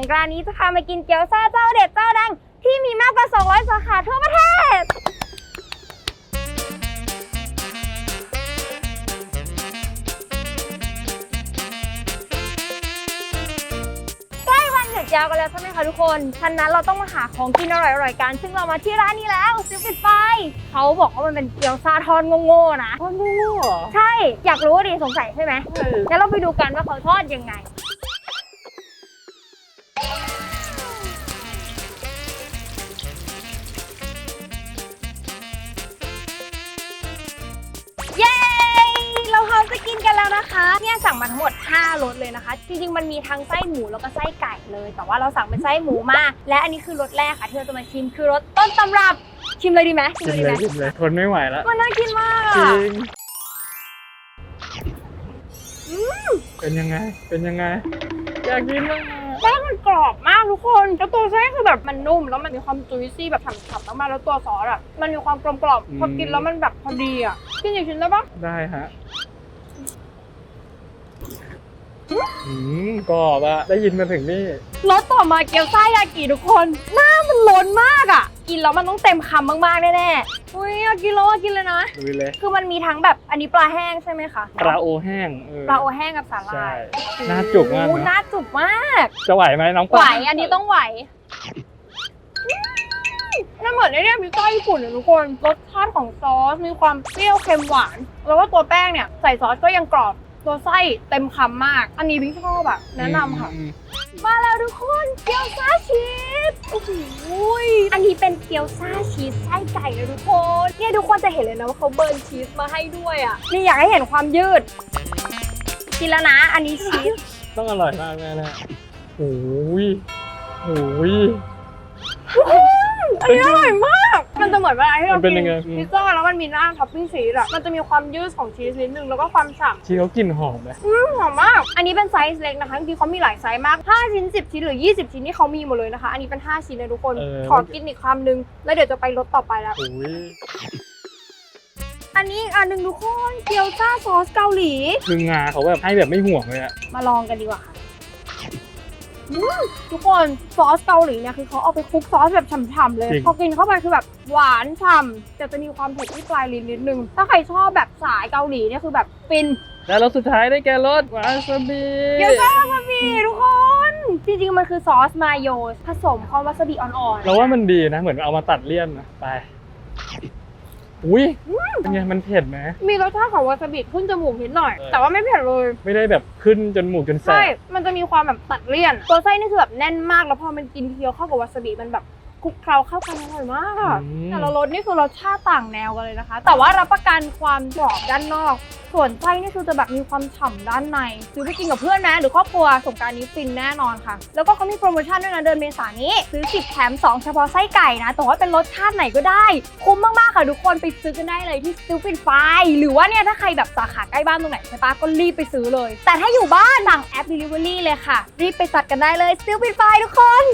งกรานต์นี้จะพามากินเกี๊ยวซ่าเจ้าเด็ดเจ้าดัง ที่มีมากกว่า 200 สาขาทั่วประเทศ ใกล้วันหยุดยาวกันแล้วใช่ไหมคะทุกคนฉะนั้นเราต้องมาหาของกินอร่อยๆกัน ซึ่งเรามาที่ร้านนี้แล้วซิลฟิตไฟ เขาบอกว่ามันเป็นเกี๊ยวซาทอดโง่ๆนะทอดงูเหรอใช่ อยากรู้ดิสงสัยใช่ไหมงั้นเราไปดูกันว่าเขาทอดยังไง เนี่ยสั่งมาทั้งหมด 5รสเลยนะคะ จริงๆ มันมีทั้งไส้หมูแล้วก็ไส้ไก่เลย แต่ว่าเราสั่งเป็นไส้หมูมา และอันนี้คือรสแรกค่ะที่เราจะมาชิมคือรสต้นตำรับ ชิมเลยดีไหมกินดีเลไหมยกินเลยทนไม่ไหวแล้วมันน่ากินมากจอะริงเป็นยังไง เป็นยังไง อยากกินมากแป้งมันกรอบมากทุกคนแล้วตัวเส้นคือแบบมันนุ่มแล้วมันมีความจุยซี่แบบฉ่ำๆมากๆแล้วตัวซอสอะมันมีความกลมกล่อมพอกินแล้วมันแบบพอดีอะกินอีกชิ้นได้ปะได้ฮะ อืมกรอบอะได้ยินมาถึงนี่ รสต่อมาเกี๊ยวซ่ายากิทุกคน หน้ามันล้นมากอะกินแล้วมันต้องเต็มคำมากๆแน่ๆอุ้ยอยากกินแล้วอยากกินเลยนะ ดูเลย คือมันมีทั้งแบบอันนี้ปลาแห้งใช่ไหมคะปลาโอแห้งเออ ปลาโอแห้งกับสาหใช่ร่ายน่าจุกมากโอ้นะน่าจุกมาก จะไหวไหมน้องไหวปลาอันนี้ต้องไหวมันเหมือนไอ้เนี่ยพิซซ่าญี่ปุ่นอะทุกคน รสชาติของซอสมีความเปรี้ยวเค็มหวาน แล้วก็ตัวแป้งเนี่ย ใส่ซอสก็ยังกรอบ ตัวไส้เต็มคำมาก อันนี้พิงชอบอะแนะนำค่ะ อืมมาแล้วทุกคนเกี๊ยวซ่าชีสโอ้โหยอันนี้เป็นเกี๊ยวซ่าชีสไส้ไก่เลยทุกคนเนี่ยทุกคนจะเห็นเลยนะว่าเขาเบิร์นชีสมาให้ด้วยอะนี่อยากให้เห็นความยืด กินแล้วนะ อันนี้ชีสต้องอร่อยมากแน่ๆโอ้ยโอ้ย อันนี้อร่อยมาก มันจะเหมือนเวลาที่เรามันเป็นกิยังไงพิซซ่าแล้วมันมีหน้าท็อปปิ้งชีสอะมันจะมีความยืดของชีสนิดนึงแล้วก็ความฉ่ำที่เขากลิ่นหอมไหมอืมหอมมาก อันนี้เป็นไซส์เล็กนะคะจริงๆเขามีหลายไซส์มาก 5 ชิ้น 10 ชิ้นหรือ 20 ชิ้นนี่เขามีหมดเลยนะคะ อันนี้เป็น 5 ชิ้นเลยทุกคน ขอกินอีกคำนึง แล้วเดี๋ยวจะไปรสต่อไปแล้วโอ้ยอันนี้อีกอันหนึ่งทุกคนเกี๊ยวซ่าซอสเกาหลี คืองาเขาแบบให้แบบไม่ห่วงเลยอะมาลองกันดีกว่าค่ะอืม ทุกคนซอสเกาหลีเนี่ยคือเขาเอาไปคลุกซอสแบบฉ่ำๆเลยพอกินเข้าไปคือแบบหวานฉ่ำแต่จะมีความเผ็ดที่ปลายลิ้นนิดนึง ถ้าใครชอบแบบสายเกาหลีเนี่ยคือแบบฟิน แล้วรสสุดท้ายได้แก่รสวาซาบิเกี๊ยวซ่าวาซาบิทุกคน จริงๆ มันคือซอสมาโยผสมความวาซาบิอ่อนๆเราว่ามันดีนะ เหมือนเอามาตัดเลี่ยนนะ ไป อุ้ยเป็นไงมันเผ็ดไหมมีรสชาติของวาซาบิขึ้นจมูกนิดหน่อยเออแต่ว่าไม่เผ็ดเลย ไม่ได้แบบขึ้นจนหมูกจนแสใช่บมันจะมีความแบบตัดเลี่ยน ตัวไส้นี่คือแบบแน่นมากแล้วพอมันกินเคี้ยวเข้ากับวาซาบิมันแบบ คลุกเคล้าเข้ากันอร่อยมากอะอืม แต่ละรสนี่คือรสชาติต่างแนวกันเลยนะคะ แต่ว่ารับประกันความกรอบด้านนอก ส่วนไส้นี่คือจะแบบมีความฉ่ำด้านในซื้อไปกินกับเพื่อนนะหรือครอบครัวสงกรารนี้ฟินแน่นอนค่ะ แล้วก็เขามีโปรโมชั่นด้วยนะเดือนเมษายนนี้ ซื้อ 10 แถม 2 เฉพาะไส้ไก่นะแต่ว่าเป็นรสชาติไหนก็ได้ คุ้มมากๆค่ะทุกคนไปซื้อกันได้เลยที่ซิลฟินไฟหรือว่าเนี่ยถ้าใครแบบสาขาใกล้บ้านตรงไหนใช่ปะก็รีบไปซื้อเลย แต่ถ้าอยู่บ้านสั่งแอป Delivery เลยค่ะ รีบไปจัดกันได้เลยซิลฟินไฟทุกคน